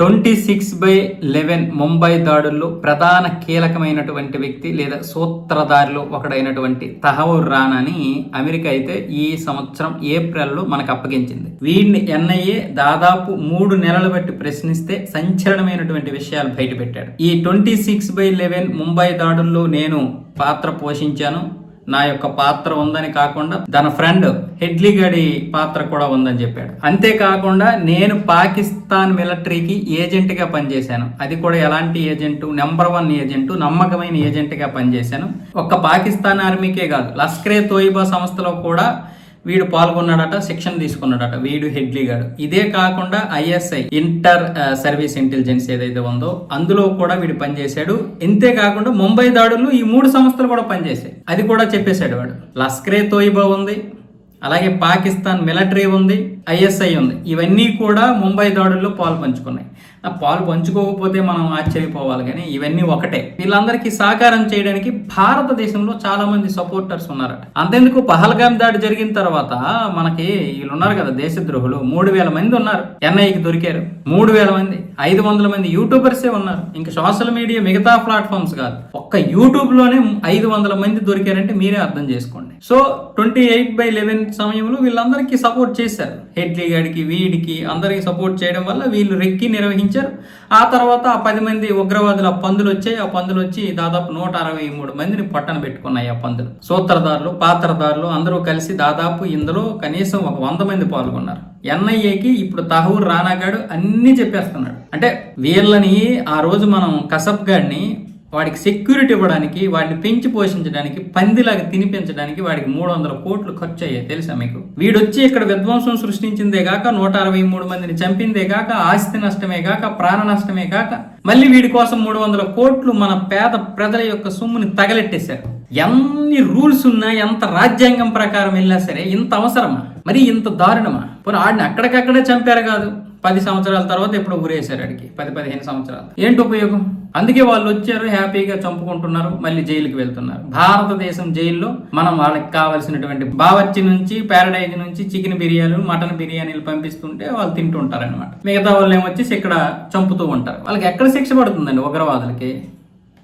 Twenty six by eleven Mumbai దాడుల్లో ప్రధాన కీలకమైనటువంటి వ్యక్తి లేదా సూత్రధారిలో ఒకడైనటువంటి తహవూర్ రానాని అమెరికా అయితే ఈ సంవత్సరం ఏప్రిల్లో మనకు అప్పగించింది. వీడిని ఎన్ఐఏ దాదాపు మూడు నెలలు బట్టి ప్రశ్నిస్తే సంచలనమైనటువంటి విషయాలు బయటపెట్టాడు. ఈ twenty six by eleven Mumbai దాడుల్లో నేను పాత్ర పోషించాను. నా యొక్క పాత్ర ఉందని కాకుండా తన ఫ్రెండ్ హెడ్లీ గడి పాత్ర కూడా ఉందని చెప్పాడు. అంతేకాకుండా నేను పాకిస్తాన్ మిలిటరీకి ఏజెంట్గా పనిచేశాను. అది కూడా ఎలాంటి ఏజెంట్? నెంబర్ వన్ ఏజెంట్ నమ్మకమైన ఏజెంట్గా పనిచేశాను. ఒక్క పాకిస్తాన్ ఆర్మీకే కాదు లష్కరే తోయిబా సంస్థలో కూడా వీడు పాల్గొన్నాడట శిక్షణ తీసుకున్నాడట వీడు హెడ్లీ గాడు. ఇదే కాకుండా ఐఎస్ఐ ఇంటర్ సర్వీస్ ఇంటెలిజెన్స్ ఏదైతే ఉందో అందులో కూడా వీడు పనిచేశాడు. ఇంతే కాకుండా ముంబై దాడులు ఈ మూడు సంస్థలు కూడా పనిచేశాయి. అది కూడా చెప్పేశాడు వాడు. లష్కరే తోయిబా ఉంది. అలాగే పాకిస్తాన్ మిలిటరీ ఉంది ఐఎస్ఐ ఉంది. ఇవన్నీ కూడా ముంబై దాడుల్లో పాలు పంచుకున్నాయి. ఆ పాలు పంచుకోకపోతే మనం ఆశ్చర్యపోవాలి కానీ ఇవన్నీ ఒకటే. వీళ్ళందరికీ సహకారం చేయడానికి భారతదేశంలో చాలా మంది సపోర్టర్స్ ఉన్నారట అంతెందుకు? పహల్గాం దాడి జరిగిన తర్వాత మనకి వీళ్ళు ఉన్నారు కదా దేశద్రోహులు. మూడు వేల మంది ఉన్నారు. ఎన్ఐకి దొరికారు. మూడు వేల మంది. ఐదు వందల మంది యూట్యూబర్సే ఉన్నారు. ఇంకా సోషల్ మీడియా మిగతా ప్లాట్ఫామ్స్ కాదు. ఒక్క యూట్యూబ్లోనే ఐదు వందల మంది దొరికారంటే మీరే అర్థం చేసుకోండి. So twenty eight by eleven సమయంలో వీళ్ళందరికీ సపోర్ట్ చేశారు. హెడ్లీ గడికి వీడికి అందరికీ సపోర్ట్ చేయడం వల్ల వీళ్ళు రెక్కి నిర్వహించారు. ఆ తర్వాత ఆ పది మంది ఉగ్రవాదుల పందులు వచ్చాయి. ఆ పందులు వచ్చి దాదాపు నూట అరవై మూడు మందిని పట్టణ పెట్టుకున్నాయి ఆ పందులు. సూత్రధారులు పాత్రధారులు అందరూ కలిసి దాదాపు ఇందులో కనీసం ఒక వంద మంది పాల్గొన్నారు. ఎన్ఐఏకి ఇప్పుడు తహూర్ రానాగాడు అన్ని చెప్పేస్తున్నాడు. అంటే వీళ్ళని ఆ రోజు మనం కసబ్ గాడిని వాడికి సెక్యూరిటీ ఇవ్వడానికి వాడిని పెంచి పోషించడానికి పందిలాగా తినిపించడానికి వాడికి మూడు వందల కోట్లు ఖర్చు అయ్యాయి తెలుసా మీకు? వీడొచ్చి ఇక్కడ విధ్వంసం సృష్టించిందే గాక నూట అరవై మూడు మందిని చంపిందే గాక ఆస్తి నష్టమే గాక ప్రాణ నష్టమే గాక మళ్ళీ వీడి కోసం మూడు వందల కోట్లు మన పేద ప్రజల యొక్క సొమ్ముని తగలెట్టేశారు. ఎన్ని రూల్స్ ఉన్నా ఎంత రాజ్యాంగం ప్రకారం వెళ్ళినా సరే ఇంత అవసరమా? మరి ఇంత దారుణమా? పోనీ ఆడిని అక్కడికక్కడే చంపారు కాదు. పది సంవత్సరాల తర్వాత ఎప్పుడు ఊరేశారు అడిగి పది పదిహేను సంవత్సరాలు. ఏంటి ఉపయోగం? అందుకే వాళ్ళు వచ్చారు హ్యాపీగా చంపుకుంటున్నారు మళ్ళీ జైలుకి వెళ్తున్నారు. భారతదేశం జైల్లో మనం వాళ్ళకి కావాల్సినటువంటి బావర్చి నుంచి ప్యారడైజ్ నుంచి చికెన్ బిర్యానీలు మటన్ బిర్యానీలు పంపిస్తుంటే వాళ్ళు తింటుంటారు అనమాట మిగతా వాళ్ళు ఏమొచ్చేసి ఇక్కడ చంపుతూ ఉంటారు. వాళ్ళకి ఎక్కడ శిక్ష పడుతుందండి ఉగ్రవాదులకి?